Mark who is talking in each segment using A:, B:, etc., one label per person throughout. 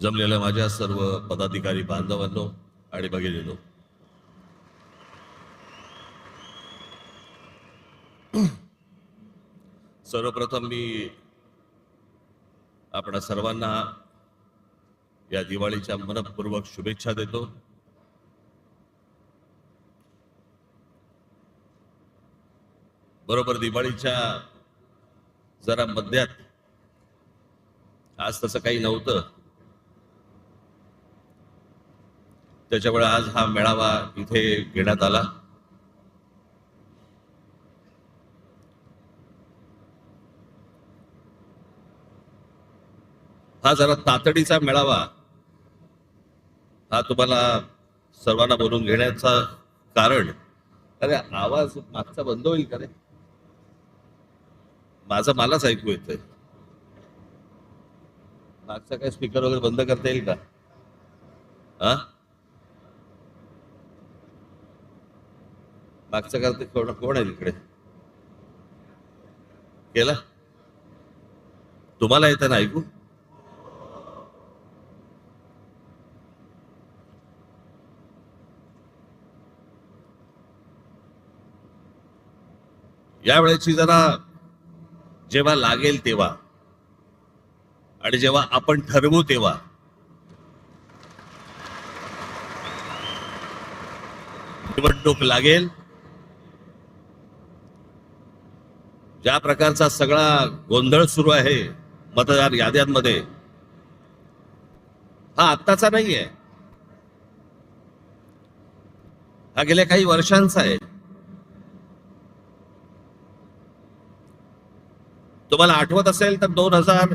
A: जमलेल्या माझ्या सर्व पदाधिकारी बांधवांनो आणि भगिनीनो. सर्वप्रथम मी आपण सर्वांना या दिवाळीच्या मनपूर्वक शुभेच्छा देतो. बरोबर दिवाळीच्या जरा मध्यात आज तसं काही नव्हतं. त्याच्यामुळे आज हा मेळावा इथे घेण्यात आला. हा जरा तातडीचा मेळावा. हा तुम्हाला सर्वांना बोलून घेण्याचा कारण. अरे आवाज मागचा बंद होईल का रे? माझं मलाच ऐकू येतंय. मागचा काय स्पीकर वगैरे बंद करता येईल का? हा? मागचा करते कोण कोण आहे इकडे केला? तुम्हाला येताना ऐकू? यावेळेची जरा जेव्हा लागेल तेव्हा आणि जेव्हा आपण ठरवू तेव्हा निवडणूक लागेल. ज्या प्रकारचा सगळा गोंधळ सुरू आहे मतदार याद्यांमध्ये हा आत्ताचा नाहीये हा गेल्या काही वर्षांचा आहे. तुम्हाला आठवत असेल तर दोन हजार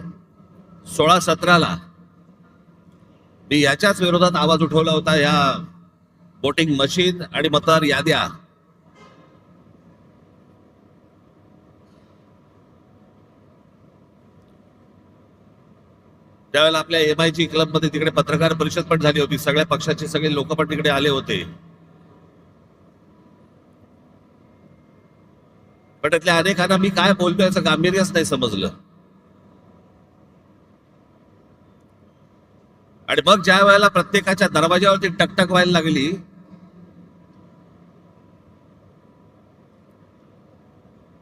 A: सोळा सतराला मी याच्याच विरोधात आवाज उठवला होता या वोटिंग मशीन आणि मतदार याद्या. त्यावेळेला आपल्या एम आय जी क्लबमध्ये तिकडे पत्रकार परिषद पण झाली होती. सगळ्या पक्षाचे सगळे लोक पण तिकडे आले होते. पण त्यातल्या अनेकांना मी काय बोलतोय याचं गांभीर्यच नाही समजलं. आणि मग ज्या वेळेला प्रत्येकाच्या दरवाजावरती टकटक व्हायला लागली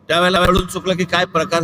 A: त्यावेळेला कळून चुकलं की काय प्रकार